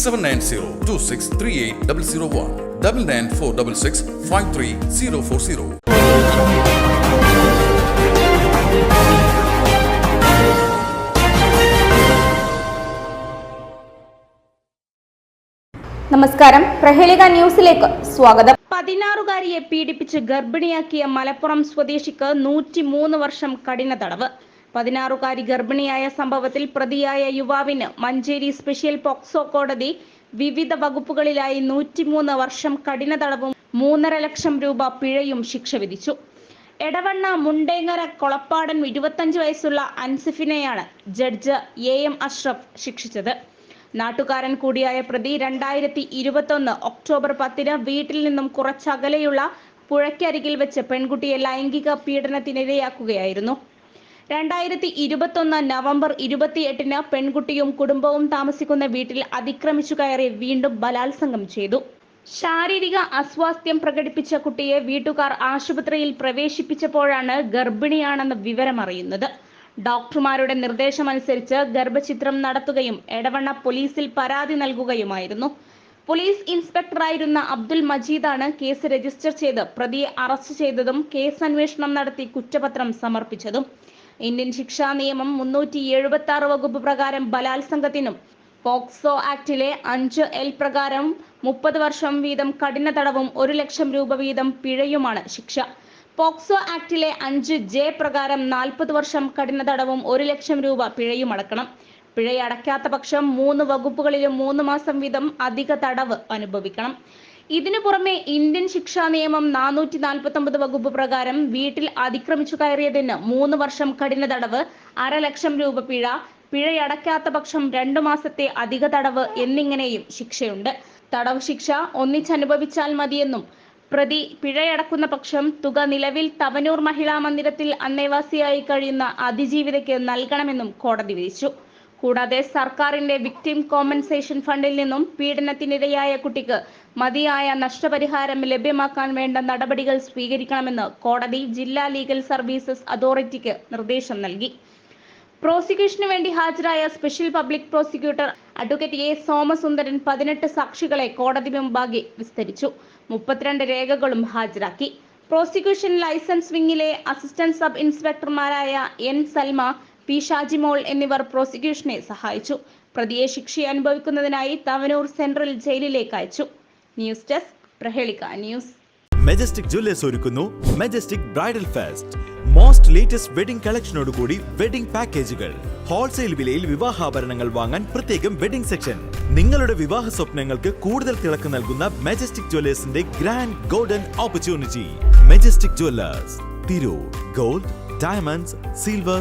Seven nine zero two six three eight double zero one double nine four double six five three zero four zero നമസ്കാരം. പ്രഹേളിക ന്യൂസിലേക്ക് സ്വാഗതം. പതിനാറുകാരിയെ പീഡിപ്പിച്ച് ഗർഭിണിയാക്കിയ മലപ്പുറം സ്വദേശിക്ക് നൂറ്റിമൂന്ന് വർഷം കഠിന തടവ്. പതിനാറുകാരി ഗർഭിണിയായ സംഭവത്തിൽ പ്രതിയായ യുവാവിന് മഞ്ചേരി സ്പെഷ്യൽ പോക്സോ കോടതി വിവിധ വകുപ്പുകളിലായി നൂറ്റിമൂന്ന് വർഷം കഠിന തടവും മൂന്നര ലക്ഷം രൂപ പിഴയും ശിക്ഷ വിധിച്ചു. എടവണ്ണ മുണ്ടേങ്ങര കൊളപ്പാടൻ ഇരുപത്തഞ്ച് വയസ്സുള്ള അൻസിഫിനെയാണ് ജഡ്ജ് എ എം അഷ്റഫ് ശിക്ഷിച്ചത്. നാട്ടുകാരൻ കൂടിയായ പ്രതി രണ്ടായിരത്തി ഇരുപത്തൊന്ന് ഒക്ടോബർ പത്തിന് വീട്ടിൽ നിന്നും കുറച്ചകലെയുള്ള പുഴയ്ക്കരികിൽ വെച്ച് പെൺകുട്ടിയെ ലൈംഗിക പീഡനത്തിനിരയാക്കുകയായിരുന്നു. രണ്ടായിരത്തി ഇരുപത്തൊന്ന് നവംബർ ഇരുപത്തിയെട്ടിന് പെൺകുട്ടിയും കുടുംബവും താമസിക്കുന്ന വീട്ടിൽ അതിക്രമിച്ചു കയറി വീണ്ടും ബലാത്സംഗം ചെയ്തു. ശാരീരിക അസ്വാസ്ഥ്യം പ്രകടിപ്പിച്ച കുട്ടിയെ വീട്ടുകാർ ആശുപത്രിയിൽ പ്രവേശിപ്പിച്ചപ്പോഴാണ് ഗർഭിണിയാണെന്ന വിവരമറിയുന്നത്. ഡോക്ടർമാരുടെ നിർദ്ദേശമനുസരിച്ച് ഗർഭചിത്രം നടത്തുകയും എടവണ്ണ പോലീസിൽ പരാതി നൽകുകയുമായിരുന്നു. പോലീസ് ഇൻസ്പെക്ടറായിരുന്ന അബ്ദുൽ മജീദാണ് കേസ് രജിസ്റ്റർ ചെയ്ത് പ്രതിയെ അറസ്റ്റ് ചെയ്തതും കേസ് അന്വേഷണം നടത്തി കുറ്റപത്രം സമർപ്പിച്ചതും. ഇന്ത്യൻ ശിക്ഷാ നിയമം മുന്നൂറ്റി എഴുപത്തി ആറ് വകുപ്പ് പ്രകാരം ബലാത്സംഗത്തിനും പോക്സോ ആക്ടിലെ അഞ്ച് എൽ പ്രകാരം മുപ്പത് വർഷം വീതം കഠിന തടവും ഒരു ലക്ഷം രൂപ വീതം പിഴയുമാണ് ശിക്ഷ. പോക്സോ ആക്ടിലെ അഞ്ച് ജെ പ്രകാരം നാൽപ്പത് വർഷം കഠിന തടവും ഒരു ലക്ഷം രൂപ പിഴയും അടക്കണം. പിഴയടക്കാത്ത പക്ഷം മൂന്ന് വകുപ്പുകളിലും മൂന്ന് മാസം വീതം അധിക തടവ് അനുഭവിക്കണം. ഇതിനു പുറമെ ഇന്ത്യൻ ശിക്ഷാ നിയമം നാനൂറ്റി നാൽപ്പത്തി ഒമ്പത് വകുപ്പ് പ്രകാരം വീട്ടിൽ അതിക്രമിച്ചു കയറിയതിന് മൂന്ന് വർഷം കഠിന തടവ് അര ലക്ഷം രൂപ പിഴ പിഴയടയ്ക്കാത്ത പക്ഷം രണ്ടു മാസത്തെ അധിക തടവ് എന്നിങ്ങനെയും ശിക്ഷയുണ്ട്. തടവ് ശിക്ഷ ഒന്നിച്ചനുഭവിച്ചാൽ മതിയെന്നും പ്രതി പിഴയടക്കുന്ന പക്ഷം തുക നിലവിൽ തവനൂർ മഹിളാ മന്ദിരത്തിൽ അന്നേവാസിയായി കഴിയുന്ന അതിജീവിതയ്ക്ക് നൽകണമെന്നും കോടതി വിധിച്ചു. കൂടാതെ സർക്കാരിന്റെ വിക്ടിം കോമ്പൻസേഷൻ ഫണ്ടിൽ നിന്നും പീഡനത്തിനിരയായ കുട്ടിക്ക് മതിയായ നഷ്ടപരിഹാരം ലഭ്യമാക്കാൻ വേണ്ട നടപടികൾ സ്വീകരിക്കണമെന്ന് കോടതി ജില്ലാ ലീഗൽ സർവീസസ് അതോറിറ്റിക്ക് നിർദ്ദേശം നൽകി. പ്രോസിക്യൂഷന് വേണ്ടി ഹാജരായ special public prosecutor advocate A Somasundaran പതിനെട്ട് സാക്ഷികളെ കോടതി മുമ്പാകെ വിസ്തരിച്ചു. മുപ്പത്തിരണ്ട് രേഖകളും ഹാജരാക്കി. പ്രോസിക്യൂഷൻ ലൈസൻസ് വിങ്ങിലെ അസിസ്റ്റന്റ് സബ് ഇൻസ്പെക്ടർമാരായ എൻ സൽമ പി ഷാജിമോൾ എന്നിവർ പ്രോസിക്യൂഷനെ സഹായിച്ചു. പ്രതിയെ ശിക്ഷ അനുഭവിക്കുന്നതിനായി തവനൂർ സെൻട്രൽ ജയിലിലേക്ക് അയച്ചു. News desk Prahelika news. Majestic Jewellers ഒരുക്കുന്നു. Majestic bridal fest most latest wedding കളക്ഷനോടുകൂടി wedding പാക്കേജുകൾ ഹോൾസെയിൽ വിലയിൽ വിവാഹാഭരണങ്ങൾ വാങ്ങാൻ പ്രത്യേകം വെഡിംഗ് സെക്ഷൻ നിങ്ങളുടെ വിവാഹ സ്വപ്നങ്ങൾക്ക് കൂടുതൽ തിളക്കം നൽകുന്ന Majestic ജുവല്ലേഴ്സിന്റെ grand golden opportunity Majestic Jewellers Tirur gold diamonds silver